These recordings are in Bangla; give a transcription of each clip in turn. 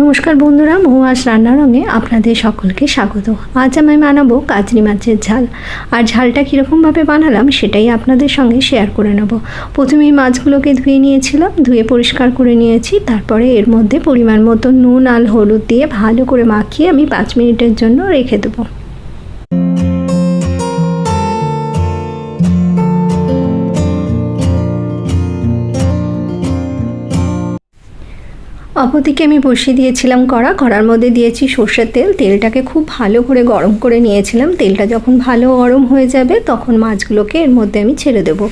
নমস্কার বন্ধুরা মহুয়াস রান্নারঙে আপনাদের সকলকে স্বাগত। আজ আমি বানাবো কাজরি মাছের ঝাল। আর ঝালটা কীরকমভাবে বানালাম সেটাই আপনাদের সঙ্গে শেয়ার করে নেব। প্রথমেই মাছগুলোকে ধুয়ে নিয়েছিলাম, ধুয়ে পরিষ্কার করে নিয়েছি। তারপরে এর মধ্যে পরিমাণ মতো নুন আর হলুদ দিয়ে ভালো করে মাখিয়ে আমি পাঁচ মিনিটের জন্য রেখে দেবো। অপরদিকে আমি বসিয়ে দিয়েছিলাম কড়া। কড়ার মধ্যে দিয়েছি সর্ষের তেল। তেলটাকে খুব ভালো করে গরম করে নিয়েছিলাম। তেলটা যখন ভালো গরম হয়ে যাবে, তখন মাছগুলোকে এর মধ্যে আমি ছেড়ে দেবো।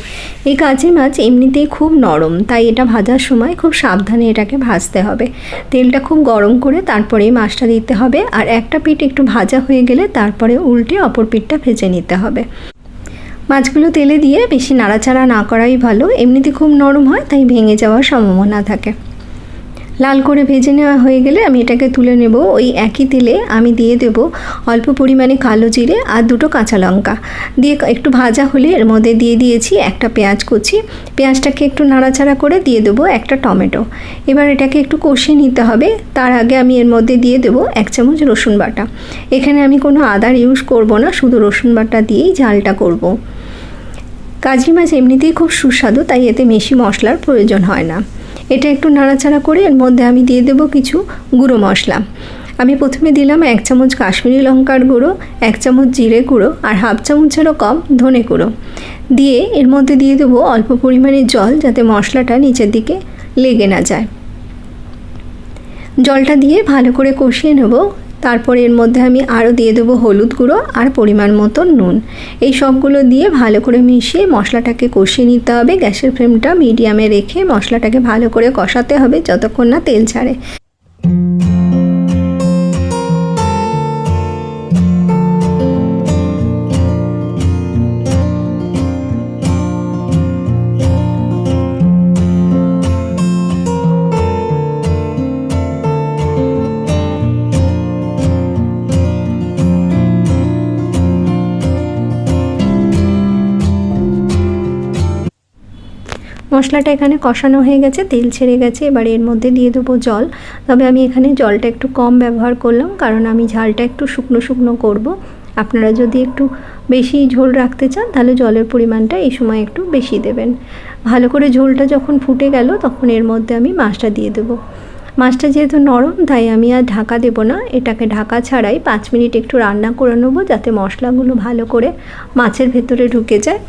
এই কাঁচি মাছ এমনিতেই খুব নরম, তাই এটা ভাজার সময় খুব সাবধানে এটাকে ভাজতে হবে। তেলটা খুব গরম করে তারপরে এই মাছটা দিতে হবে। আর একটা পিঠ একটু ভাজা হয়ে গেলে তারপরে উল্টে অপর পিঠটা ভেজে নিতে হবে। মাছগুলো তেলে দিয়ে বেশি নাড়াচাড়া না করাই ভালো। এমনিতে খুব নরম হয়, তাই ভেঙে যাওয়ার সম্ভাবনা থাকে। লাল করে ভেজে নেওয়া হয়ে গেলে আমি এটাকে তুলে নেব। ওই একই তেলে আমি দিয়ে দেব অল্প পরিমাণে কালো জিরে আর দুটো কাঁচা লঙ্কা। দিয়ে একটু ভাজা হলে এর মধ্যে দিয়ে দিয়েছি একটা পেঁয়াজ কুচি। পেঁয়াজটাকে একটু নাড়াচাড়া করে দিয়ে দেবো একটা টমেটো। এবার এটাকে একটু কষিয়ে নিতে হবে। তার আগে আমি এর মধ্যে দিয়ে দেবো এক চামচ রসুন বাটা। এখানে আমি কোনো আদার ইউজ করব না, শুধু রসুন বাটা দিয়েই ঝালটা করব। কাজরি মাছ এমনিতেই খুব সুস্বাদু, তাই এতে বেশি মশলার প্রয়োজন হয় না। এটা একটু নাড়াচাড়া করে এর মধ্যে আমি দিয়ে দেবো কিছু গুঁড়ো মশলা। আমি প্রথমে দিলাম এক চামচ কাশ্মীরি লঙ্কার গুঁড়ো, এক চামচ জিরে গুঁড়ো আর হাফ চামচেরও কম ধনে গুঁড়ো। দিয়ে এর মধ্যে দিয়ে দেবো অল্প পরিমাণে জল যাতে মশলাটা নিচের দিকে লেগে না যায়। জলটা দিয়ে ভালো করে কষিয়ে নেব। তারপর এর মধ্যে আমি আরও দিয়ে দেবো হলুদ গুঁড়ো আর পরিমাণ মতো নুন। এই সবগুলো দিয়ে ভালো করে মিশিয়ে মশলাটাকে কষিয়ে নিতে হবে। গ্যাসের ফ্লেমটা মিডিয়ামে রেখে মশলাটাকে ভালো করে কষাতে হবে যতক্ষণ না তেল ছাড়ে। মশলাটা এখানে কষানো হয়ে গেছে, তেল ছেড়ে গেছে, এবার এর মধ্যে দিয়ে দেবো জল। তবে আমি এখানে জলটা একটু কম ব্যবহার করলাম, কারণ আমি ঝালটা একটু শুকনো শুকনো করব। আপনারা যদি একটু বেশি ঝোল রাখতে চান, তাহলে জলের পরিমাণটা এই সময় একটু বেশি দেবেন। ভালো করে ঝোলটা যখন ফুটে গেল, তখন এর মধ্যে আমি মাছটা দিয়ে দেবো। মাছটা যেহেতু নরম, তাই আমি আর ঢাকা দেব না। এটাকে ঢাকা ছাড়াই পাঁচ মিনিট একটু রান্না করে নেব, যাতে মশলাগুলো ভালো করে মাছের ভেতরে ঢুকে যায়।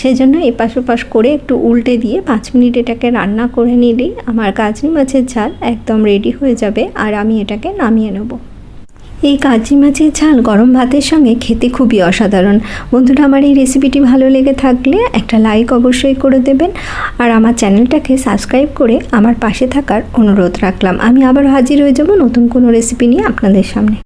সেই জন্য এপাশ ওপাশ করে একটু উল্টে দিয়ে পাঁচ মিনিট এটাকে রান্না করে নিলেই আমার কাজরি মাছের ঝাল একদম রেডি হয়ে যাবে আর আমি এটাকে নামিয়ে নেব। এই কাজরি মাছের ঝাল গরম ভাতের সঙ্গে খেতে খুবই অসাধারণ। বন্ধুরা, আমার এই রেসিপিটি ভালো লেগে থাকলে একটা লাইক অবশ্যই করে দেবেন আর আমার চ্যানেলটাকে সাবস্ক্রাইব করে আমার পাশে থাকার অনুরোধ রাখলাম। আমি আবার হাজির হয়ে যাব নতুন কোনো রেসিপি নিয়ে আপনাদের সামনে।